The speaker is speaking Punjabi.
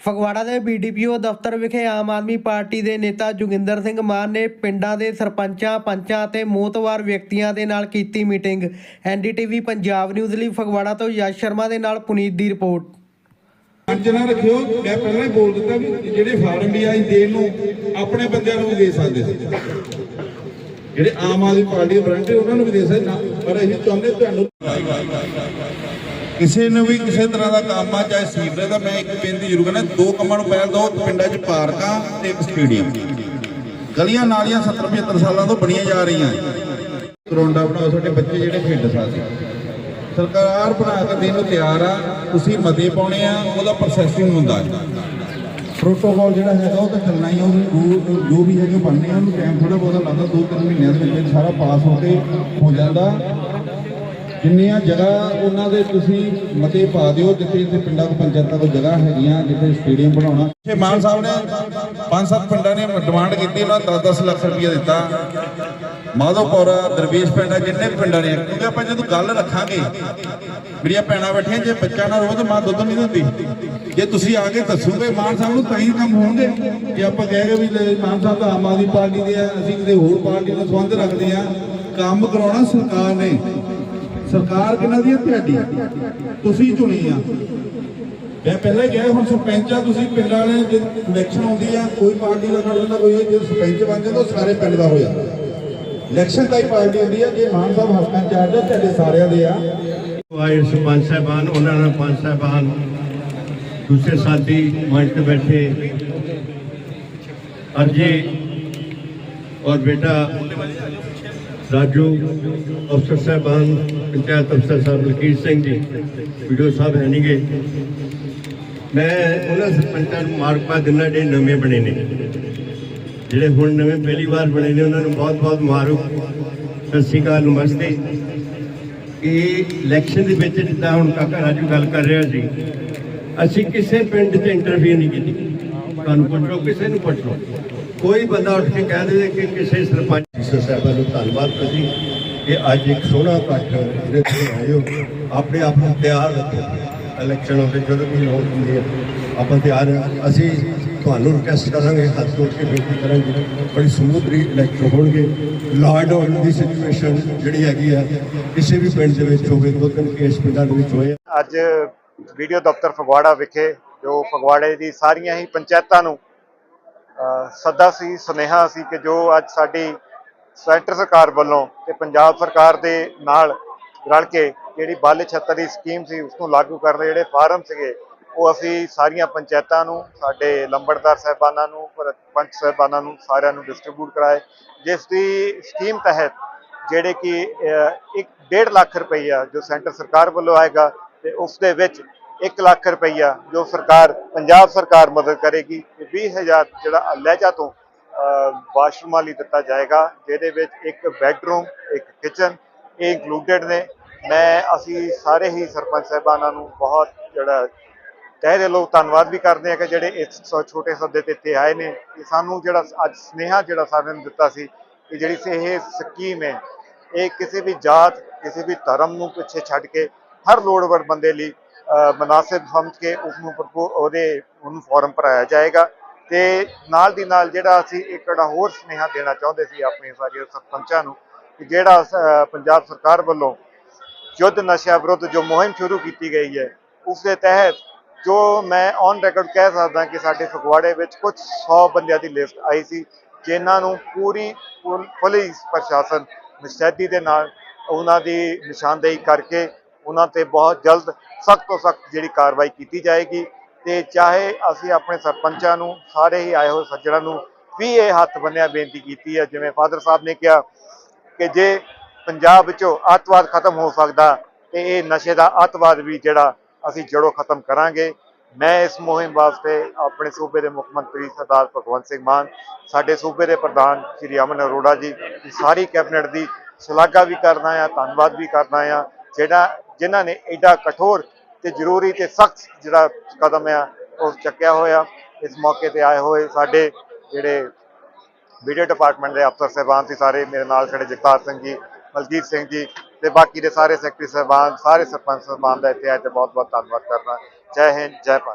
ਫਗਵਾੜਾ ਦੇ ਬੀਡੀਪੀਓ ਦਫ਼ਤਰ ਵਿਖੇ ਆਮ ਆਦਮੀ ਪਾਰਟੀ ਦੇ ਨੇਤਾ ਜੋਗਿੰਦਰ ਸਿੰਘ ਮਾਨ ਨੇ ਪਿੰਡਾਂ ਦੇ ਸਰਪੰਚਾਂ, ਪੰਚਾਂ ਅਤੇ ਮੋਤਵਾਰ ਵਿਅਕਤੀਆਂ ਦੇ ਨਾਲ ਕੀਤੀ ਮੀਟਿੰਗ। ਐਨਡੀਟੀਵੀ ਪੰਜਾਬ ਨਿਊਜ਼ ਲਈ ਫਗਵਾੜਾ ਤੋਂ ਯਸ਼ ਸ਼ਰਮਾ ਦੇ ਨਾਲ ਪੁਨੀਤ ਦੀ ਰਿਪੋਰਟ। ਪੰਜ ਨਾ ਰੱਖਿਓ, ਮੈਂ ਪਹਿਲਾਂ ਹੀ ਬੋਲ ਦਿੱਤਾ ਵੀ ਜਿਹੜੇ ਫਾਰਮ ਵੀ ਆਈ ਦੇਣ ਨੂੰ ਆਪਣੇ ਬੰਦਿਆਂ ਨੂੰ ਦੇ ਸਕਦੇ ਸੀ। ਜਿਹੜੇ ਆਮ ਆਦਮੀ ਪਾਰਟੀ ਦੇ ਵਰੰਟੇ ਉਹਨਾਂ ਨੂੰ ਵੀ ਦੇ ਸਕਦੇ ਪਰ ਅਸੀਂ ਚਾਹੁੰਦੇ ਤੁਹਾਨੂੰ ਕਿਸੇ ਨੂੰ ਵੀ ਕਿਸੇ ਤਰ੍ਹਾਂ ਦਾ ਕੰਮ ਆ, ਚਾਹੇ ਸੀਵਰੇਜ ਦਾ, ਮੈਂ ਇੱਕ ਬੇਨਤੀ ਜ਼ਰੂਰ ਕਰਨਾ, ਦੋ ਕੰਮਾਂ ਨੂੰ ਪਹਿਲ ਦੋ ਪਿੰਡਾਂ 'ਚ ਪਾਰਕਾਂ ਤੇ ਇੱਕ ਸਟੇਡੀਅਮ। ਗਲੀਆਂ, ਨਾਲੀਆਂ 70 75 ਸਾਲਾਂ ਤੋਂ ਬਣੀਆਂ ਜਾ ਰਹੀਆਂ ਗਰਾਊਂਡਾਂ ਬਣਾਓ, ਸਾਡੇ ਬੱਚੇ ਜਿਹੜੇ ਖੇਡ ਸਕਦੇ ਸਰਕਾਰ ਬਣਾ ਕੇ ਦੇਣ ਨੂੰ ਤਿਆਰ ਆ, ਤੁਸੀਂ ਮਤੇ ਪਾਉਣੇ ਆ, ਉਹਦਾ ਪ੍ਰੋਸੈਸਿੰਗ ਹੁੰਦਾ ਹੈ। ਪ੍ਰੋਟੋਕਾਲ ਜਿਹੜਾ ਹੈਗਾ, ਉਹ ਤਾਂ ਚੱਲਣਾ ਹੀ ਆ ਉਹਨੂੰ ਜੋ- ਵੀ ਹੈਗੇ ਬਣਨੇ ਆ, ਉਹਨੂੰ ਟਾਈਮ ਥੋੜਾ ਬਹੁਤਾ ਲੱਗਦਾ, ਦੋ ਤਿੰਨ ਮਹੀਨਿਆਂ ਦੇ ਵਿੱਚ ਸਾਰਾ ਪਾਸ ਹੋ ਕੇ ਹੋ ਜਾਂਦਾ। ਜਿੰਨੀਆਂ ਜਗ੍ਹਾ ਉਹਨਾਂ ਦੇ ਤੁਸੀਂ ਮਤੇ ਪਾ ਦਿਓ, ਜਿੱਥੇ ਜਿੱਥੇ ਪਿੰਡਾਂ ਕੋ ਪੰਚਾਇਤਾਂ ਕੋਲ ਜਗ੍ਹਾ ਹੈਗੀਆਂ, ਜਿੱਥੇ ਸਟੇਡੀਅਮ ਬਣਾਉਣਾ। ਇਹ ਮਾਨ ਸਾਹਿਬ ਨੇ ਪੰਜ ਸੱਤ ਪਿੰਡਾਂ ਨੇ ਡਿਮਾਂਡ ਕੀਤੀ, ਉਹਨਾਂ 10-10 ਲੱਖ ਰੁਪਏ ਦਿੱਤਾ। ਮਾਧੋਪੁਰ, ਦਰਵੇਸ਼ ਪਿੰਡ ਆ, ਜਿੰਨੇ ਵੀ ਪਿੰਡਾਂ ਨੇ, ਕਿਉਂਕਿ ਆਪਾਂ ਜਦੋਂ ਗੱਲ ਰੱਖਾਂਗੇ, ਮੇਰੀਆਂ ਭੈਣਾਂ ਬੈਠੀਆਂ, ਜੇ ਬੱਚਾ ਨਾ ਰੋਵੇ ਤਾਂ ਮਾਂ ਦੁੱਧ ਨਹੀਂ ਦਿੰਦੀ, ਜੇ ਤੁਸੀਂ ਆ ਕੇ ਦੱਸੋਗੇ ਮਾਨ ਸਾਹਿਬ ਨੂੰ, ਤਾਂ ਹੀ ਕੰਮ ਹੋਣਗੇ। ਜੇ ਆਪਾਂ ਕਹੇਗੇ ਵੀ ਮਾਨ ਸਾਹਿਬ ਤਾਂ ਆਮ ਆਦਮੀ ਪਾਰਟੀ ਦੇ ਆ, ਅਸੀਂ ਕਿਤੇ ਹੋਰ ਪਾਰਟੀ ਨਾਲ ਸੰਬੰਧ ਰੱਖਦੇ ਆ, ਕੰਮ ਕਰਾਉਣਾ ਸਰਕਾਰ ਨੇ। ਸਰਕਾਰ ਕਿਹਨਾਂ ਦੀ ਹੈ? ਤੁਹਾਡੀ। ਤੁਸੀਂ ਚੁਣੀ ਆ। ਮੈਂ ਪਹਿਲਾਂ ਹੀ ਕਿਹਾ ਹੁਣ ਸਰਪੰਚ ਆ ਤੁਸੀਂ ਪਿੰਡਾਂ ਵਾਲੇ ਜੇ ਇਲੈਕਸ਼ਨ ਆਉਂਦੀ ਆ ਕੋਈ ਪਾਰਟੀ ਦਾ ਖੜ ਜਾਂਦਾ ਕੋਈ ਜੇ ਸਰਪੰਚ ਬਣ ਜਾਂਦਾ ਸਾਰੇ ਪਿੰਡ ਦਾ ਹੋਇਆ। ਇਲੈਕਸ਼ਨ ਤਾਂ ਹੀ ਪਾਰਟੀ ਹੁੰਦੀ ਆ ਜੇ ਮਾਨ ਸਾਹਿਬ ਹਸਕਾਂ ਚਾਰਜ ਆ ਤੁਹਾਡੇ ਸਾਰਿਆਂ ਦੇ ਆ। ਵਾਇਰ ਸਰਪੰਚ ਸਾਹਿਬਾਨ ਉਹਨਾਂ ਨਾਲ ਪੰਚ ਸਾਹਿਬਾਨ ਦੂਸਰੇ ਸਾਥੀ ਮੰਚ ਤੇ ਬੈਠੇ ਅਰਜੀ ਔਰ ਬੇਟਾ ਰਾਜੂ, ਅਫਸਰ ਸਾਹਿਬਾਨ, ਪੰਚਾਇਤ ਅਫਸਰ ਸਾਹਿਬ ਲਕੀਰ ਸਿੰਘ ਜੀ ਵੀਡੀਓ ਸਾਹਿਬ ਹੈ ਨਹੀਂਗੇ ਮੈਂ ਉਹਨਾਂ ਸਰਪੰਚਾਂ ਨੂੰ ਮੁਬਾਰਕਾਂ ਦਿੰਦਾ ਜਿਹੜੇ ਨਵੇਂ ਬਣੇ ਨੇ। ਜਿਹੜੇ ਹੁਣ ਨਵੇਂ ਪਹਿਲੀ ਵਾਰ ਬਣੇ ਨੇ, ਉਹਨਾਂ ਨੂੰ ਬਹੁਤ ਬਹੁਤ ਮੁਬਾਰਕ ਸਤਿ ਸ਼੍ਰੀ ਅਕਾਲ, ਨਮਸਤੇ। ਇਹ ਇਲੈਕਸ਼ਨ ਦੇ ਵਿੱਚ ਜਿੱਦਾਂ ਹੁਣ ਕਾਕਾ ਰਾਜੂ ਗੱਲ ਕਰ ਰਿਹਾ ਸੀ, ਅਸੀਂ ਕਿਸੇ ਪਿੰਡ 'ਚ ਇੰਟਰਵਿਊ ਨਹੀਂ ਕੀਤੀ। ਤੁਹਾਨੂੰ ਪੁੱਛੋ, ਕਿਸੇ ਨੂੰ ਪੁੱਛੋ। ਕੋਈ ਬੰਦਾ ਉੱਠ ਕੇ ਕਹਿ ਦੇ ਕਿ ਕਿਸੇ ਸਰਪੰਚ ਜੀ ਸਾਹਿਬਾਂ ਨੂੰ ਧੰਨਵਾਦ ਕਰਦੀ ਕਿ ਅੱਜ ਇੱਕ ਸੋਹਣਾ ਇਕੱਠ ਜਿਹੜੇ ਤੁਸੀਂ ਆਏ ਹੋ ਆਪਣੇ ਆਪ ਨੂੰ ਤਿਆਰ ਰੱਖੋ। ਇਲੈਕਸ਼ਨ ਆਉਂਦੇ ਜਦੋਂ ਵੀ ਲੋੜ ਹੁੰਦੀ ਹੈ ਆਪਾਂ ਤਿਆਰ ਹਾਂ। ਅਸੀਂ ਤੁਹਾਨੂੰ ਰਿਕਵੈਸਟ ਕਰਾਂਗੇ ਹੱਥ ਜੋੜ ਕੇ ਬੇਨਤੀ ਕਰਾਂਗੇ। ਬੜੀ ਸਮੂਥਲੀ ਇਲੈਕਸ਼ਨ ਹੋਣਗੇ। ਲਾਰਡ ਆਰਡਰ ਦੀ ਸਿਚੁਏਸ਼ਨ ਜਿਹੜੀ ਹੈਗੀ ਆ ਕਿਸੇ ਵੀ ਪਿੰਡ ਦੇ ਵਿੱਚ ਹੋਵੇ ਦੋ ਤਿੰਨ ਕੇਸ ਪਿੰਡਾਂ ਦੇ ਵਿੱਚ ਹੋਏ। ਅੱਜ ਵੀਡੀਓ ਦਫ਼ਤਰ ਫਗਵਾੜਾ ਵਿਖੇ ਜੋ ਫਗਵਾੜੇ ਦੀ ਸਾਰੀਆਂ ਹੀ ਪੰਚਾਇਤਾਂ ਨੂੰ ਸੱਦਾ ਸੀ, ਸੁਨੇਹਾ ਸੀ ਕਿ ਜੋ ਅੱਜ ਸਾਡੀ ਸੈਂਟਰ ਸਰਕਾਰ ਵੱਲੋਂ ਤੇ ਪੰਜਾਬ ਸਰਕਾਰ ਦੇ ਨਾਲ ਰਲ ਕੇ ਜਿਹੜੀ ਬਾਲ ਛੱਤਰ ਦੀ ਸਕੀਮ ਸੀ, ਉਸ ਨੂੰ ਲਾਗੂ ਕਰਨ ਦੇ ਜਿਹੜੇ ਫਾਰਮ ਸੀਗੇ, ਉਹ ਅਸੀਂ ਸਾਰੀਆਂ ਪੰਚਾਇਤਾਂ ਨੂੰ, ਸਾਡੇ ਲੰਬੜਦਾਰ ਸਾਹਿਬਾਨਾਂ ਨੂੰ, ਪੰਚ ਸਾਹਿਬਾਨਾਂ ਨੂੰ, ਸਾਰਿਆਂ ਨੂੰ ਡਿਸਟ੍ਰੀਬਿਊਟ ਕਰਾਏ। ਜਿਸ ਦੀ ਸਕੀਮ ਤਹਿਤ ਜਿਹੜੇ ਕਿ ਇੱਕ 1.5 ਲੱਖ ਰੁਪਈਆ ਜੋ ਸੈਂਟਰ ਸਰਕਾਰ ਵੱਲੋਂ ਆਏਗਾ ਤੇ ਉਸ ਦੇ ਵਿੱਚ 1 ਲੱਖ ਰੁਪਈਆ ਜੋ ਸਰਕਾਰ, ਪੰਜਾਬ ਸਰਕਾਰ ਮਦਦ ਕਰੇਗੀ, ਤੇ 20000 ਜਿਹੜਾ ਲਹਿਜਾ ਤੋਂ ਵਾਸ਼ਰੂਮਾਂ ਲਈ ਦਿੱਤਾ ਜਾਏਗਾ, ਜਿਹਦੇ ਵਿੱਚ ਇੱਕ ਬੈੱਡਰੂਮ, ਇੱਕ ਕਿਚਨ, ਇਹ ਇੰਕਲੂਡਡ ਨੇ। ਮੈਂ, ਅਸੀਂ ਸਾਰੇ ਹੀ ਸਰਪੰਚ ਸਾਹਿਬਾਨਾਂ ਨੂੰ ਬਹੁਤ ਜਿਹੜਾ ਤਹਿ ਦਿਲੋਂ ਧੰਨਵਾਦ ਵੀ ਕਰਦੇ ਆ ਕਿ ਜਿਹੜੇ ਇਸ ਛੋਟੇ ਸੱਦੇ ਤੇ ਇੱਥੇ ਆਏ ਨੇ। ਕਿ ਸਾਨੂੰ ਜਿਹੜਾ ਅੱਜ ਸਨੇਹਾ ਜਿਹੜਾ ਸਾਰਿਆਂ ਨੂੰ ਦਿੱਤਾ ਸੀ ਕਿ ਜਿਹੜੀ ਇਹ ਸਕੀਮ ਹੈ, ਇਹ ਕਿਸੇ ਵੀ ਜਾਤ, ਕਿਸੇ ਵੀ ਧਰਮ ਨੂੰ ਪਿੱਛੇ ਛੱਡ ਕੇ ਹਰ ਲੋੜਵੰਦ ਬੰਦੇ ਲਈ ਅ, ਮੁਨਾਸਿਬ ਸਮਝ ਕੇ ਉਸ ਨੂੰ ਉਹਦੇ ਉਹਨੂੰ ਫੋਰਮ ਭਰਾਇਆ ਜਾਏਗਾ ਤੇ ਨਾਲ ਦੀ ਨਾਲ ਜਿਹੜਾ ਅਸੀਂ ਇੱਕ ਜਿਹੜਾ ਹੋਰ ਸਨੇਹਾ ਦੇਣਾ ਚਾਹੁੰਦੇ ਸੀ ਆਪਣੇ ਸਾਰੇ ਸਰਪੰਚਾਂ ਨੂੰ ਕਿ ਜਿਹੜਾ ਪੰਜਾਬ ਸਰਕਾਰ ਵੱਲੋਂ ਯੁੱਧ ਨਸ਼ਾ ਵਿਰੁੱਧ ਜੋ ਮੁਹਿੰਮ ਸ਼ੁਰੂ ਕੀਤੀ ਗਈ ਹੈ ਉਸ ਦੇ ਤਹਿਤ ਜੋ ਮੈਂ ਔਨ ਰਿਕਾਰਡ ਕਹਿ ਸਕਦਾ ਕਿ ਸਾਡੇ ਫਗਵਾੜੇ ਵਿੱਚ ਕੁਝ 100 ਬੰਦਿਆਂ ਦੀ ਲਿਸਟ ਆਈ ਸੀ ਜਿਨ੍ਹਾਂ ਨੂੰ ਪੂਰੀ ਪੁਲ- ਪੁਲਿਸ ਪ੍ਰਸ਼ਾਸਨ ਮੁਸਤੈਦੀ ਦੇ ਨਾਲ ਉਹਨਾਂ ਦੀ ਨਿਸ਼ਾਨਦੇਹੀ ਕਰਕੇ ਉਹਨਾਂ ਤੇ ਬਹੁਤ ਜਲਦ, ਸਖਤ ਤੋਂ ਸਖਤ ਜਿਹੜੀ ਕਾਰਵਾਈ ਕੀਤੀ ਜਾਏਗੀ ਤੇ ਚਾਹੇ ਅਸੀਂ ਆਪਣੇ ਸਰਪੰਚਾਂ ਨੂੰ, ਸਾਰੇ ਹੀ ਆਏ ਹੋਏ ਸੱਜਣਾਂ ਨੂੰ ਵੀ ਇਹ ਹੱਥ ਬੰਨਿਆ ਬੇਨਤੀ ਕੀਤੀ ਹੈ, ਜਿਵੇਂ ਫਾਦਰ ਸਾਹਿਬ ਨੇ ਕਿਹਾ ਕਿ ਜੇ ਪੰਜਾਬ ਵਿੱਚੋਂ ਅੱਤਵਾਦ ਖਤਮ ਹੋ ਸਕਦਾ ਤੇ ਇਹ ਨਸ਼ੇ ਦਾ ਅੱਤਵਾਦ ਵੀ ਜਿਹੜਾ ਅਸੀਂ ਜੜੋਂ ਖਤਮ ਕਰਾਂਗੇ। ਮੈਂ ਇਸ ਮੁਹਿੰਮ ਵਾਸਤੇ ਆਪਣੇ ਸੂਬੇ ਦੇ ਮੁੱਖ ਮੰਤਰੀ ਸਰਦਾਰ ਭਗਵੰਤ ਸਿੰਘ ਮਾਨ, ਸਾਡੇ ਸੂਬੇ ਦੇ ਪ੍ਰਧਾਨ ਸ਼੍ਰੀ ਅਮਨ ਅਰੋੜਾ ਜੀ, ਸਾਰੀ ਕੈਬਨਿਟ ਦੀ ਸ਼ਲਾਘਾ ਵੀ ਕਰਨਾ ਆ ਧੰਨਵਾਦ ਵੀ ਕਰਨਾ ਆ ਜਿਹੜਾ ਜਿਨ੍ਹਾਂ ਨੇ ਐਡਾ ਕਠੋਰ ਤੇ ਜ਼ਰੂਰੀ ਤੇ ਸਖਤ ਜਿਹੜਾ ਕਦਮ ਆ, ਉਹ ਚੱਕਿਆ ਹੋਇਆ। ਇਸ ਮੌਕੇ ਤੇ ਆਏ ਹੋਏ ਸਾਡੇ ਜਿਹੜੇ ਵੀਡੀਓ ਡਿਪਾਰਟਮੈਂਟ ਦੇ ਅਫਸਰ ਸਾਹਿਬਾਨ ਸੀ ਸਾਰੇ, ਮੇਰੇ ਨਾਲ ਖੜੇ ਜਗਤਾਰ ਸਿੰਘ ਜੀ ਮਲਜੀਤ ਸਿੰਘ ਜੀ ਤੇ ਬਾਕੀ ਦੇ ਸਾਰੇ ਸੈਕਟਰੀ ਸਾਹਿਬਾਨ, ਸਾਰੇ ਸਰਪੰਚ ਸਾਹਿਬਾਨ ਦਾ ਇੱਥੇ ਅੱਜ ਬਹੁਤ ਬਹੁਤ ਧੰਨਵਾਦ ਕਰਨਾ ਜੈ ਹਿੰਦ, ਜੈ ਭਾਰਤ।